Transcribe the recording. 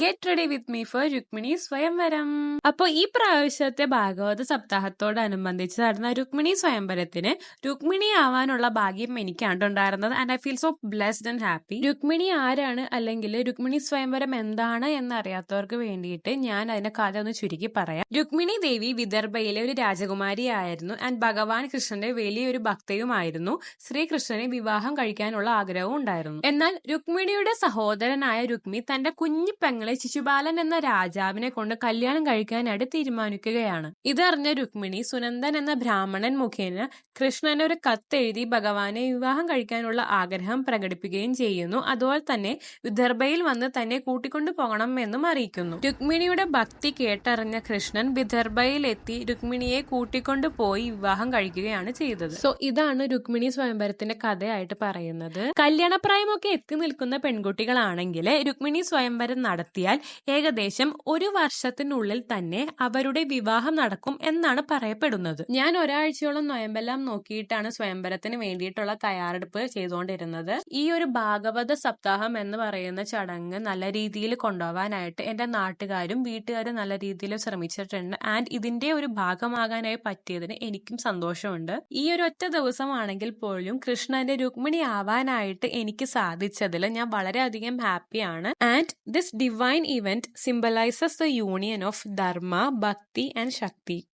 Get ready with me for Rukmini Swayamvaram. അപ്പൊ ഈ പ്രാവശ്യത്തെ ഭാഗവത സപ്താഹത്തോടനുബന്ധിച്ച് നടന്ന രുക്മിണി സ്വയംവരത്തിന് രുക്മിണി ആവാനുള്ള ഭാഗ്യം എനിക്കാണ് ഉണ്ടായിരുന്നത്. And I feel so blessed and happy Rukmini ആരാണ്? അല്ലെങ്കിൽ രുക്മിണി സ്വയംവരം എന്താണ് എന്നറിയാത്തവർക്ക് വേണ്ടിയിട്ട് ഞാൻ അതിന്റെ കഥ ഒന്ന് ചുരുക്കി പറയാം. രുക്മിണി ദേവി വിദർഭയിലെ ഒരു രാജകുമാരിയായിരുന്നു. ആൻഡ് ഭഗവാൻ കൃഷ്ണന്റെ വലിയൊരു ഭക്തയുമായിരുന്നു. ശ്രീകൃഷ്ണനെ വിവാഹം കഴിക്കാനുള്ള ആഗ്രഹവും ഉണ്ടായിരുന്നു. എന്നാൽ രുക്മിണിയുടെ സഹോദരനായ രുക്മി തന്റെ കുഞ്ഞു പെങ്ങളെ ശിശുപാലൻ എന്ന രാജാവിനെ കൊണ്ട് കല്യാണം കഴിക്കാനായിട്ട് തീരുമാനിക്കുകയാണ്. ഇതറിഞ്ഞ രുക്മിണി സുനന്ദൻ എന്ന ബ്രാഹ്മണൻ മുഖേന കൃഷ്ണന് ഒരു കത്തെഴുതി ഭഗവാനെ വിവാഹം കഴിക്കാനുള്ള ആഗ്രഹം പ്രകടിപ്പിക്കുകയും ചെയ്യുന്നു. അതുപോലെ തന്നെ വിദർഭയിൽ വന്ന് തന്നെ കൂട്ടിക്കൊണ്ടു പോകണം എന്നും അറിയിക്കുന്നു. രുക്മിണിയുടെ ഭക്തി കേട്ടറിഞ്ഞ കൃഷ്ണൻ വിദർഭയിൽ എത്തി രുക്മിണിയെ കൂട്ടിക്കൊണ്ടു പോയി വിവാഹം കഴിക്കുകയാണ് ചെയ്തത്. സോ ഇതാണ് രുക്മിണി സ്വയംവരത്തിന്റെ കഥയായിട്ട് പറയുന്നത്. കല്യാണപ്രായമൊക്കെ എത്തി നിൽക്കുന്ന പെൺകുട്ടികളാണെങ്കിൽ രുക്മിണി സ്വയംവരം നടത്തിയാൽ ഏകദേശം ഒരു വർഷത്തിനുള്ളിൽ തന്നെ അവരുടെ വിവാഹം നടക്കും എന്നാണ് പറയപ്പെടുന്നത്. ഞാൻ ഒരാഴ്ചയോളം നൊയമ്പെല്ലാം നോക്കിയിട്ടാണ് സ്വയംവരത്തിന് വേണ്ടിയിട്ടുള്ള തയ്യാറെടുപ്പ് ചെയ്തുകൊണ്ടിരുന്നത്. ഈ ഒരു ഭാഗവത സപ്താഹം എന്ന് പറയുന്ന ചടങ്ങ് നല്ല രീതിയിൽ കൊണ്ടുപോകാനായിട്ട് എന്റെ നാട്ടുകാരും വീട്ടുകാരും നല്ല രീതിയിൽ ശ്രമിച്ചിട്ടുണ്ട്. ആൻഡ് ഇതിന്റെ ഒരു ഭാഗമാകാനായി പറ്റിയതിന് എനിക്കും സന്തോഷമുണ്ട്. ഈ ഒരു ഒറ്റ ദിവസമാണെങ്കിൽ പോലും കൃഷ്ണന്റെ രുക്മിണി ആവാനായിട്ട് എനിക്ക് സാധിച്ചതിൽ ഞാൻ വളരെയധികം ഹാപ്പിയാണ്. And this divine divine event symbolizes the union of Dharma, Bhakti, and Shakti.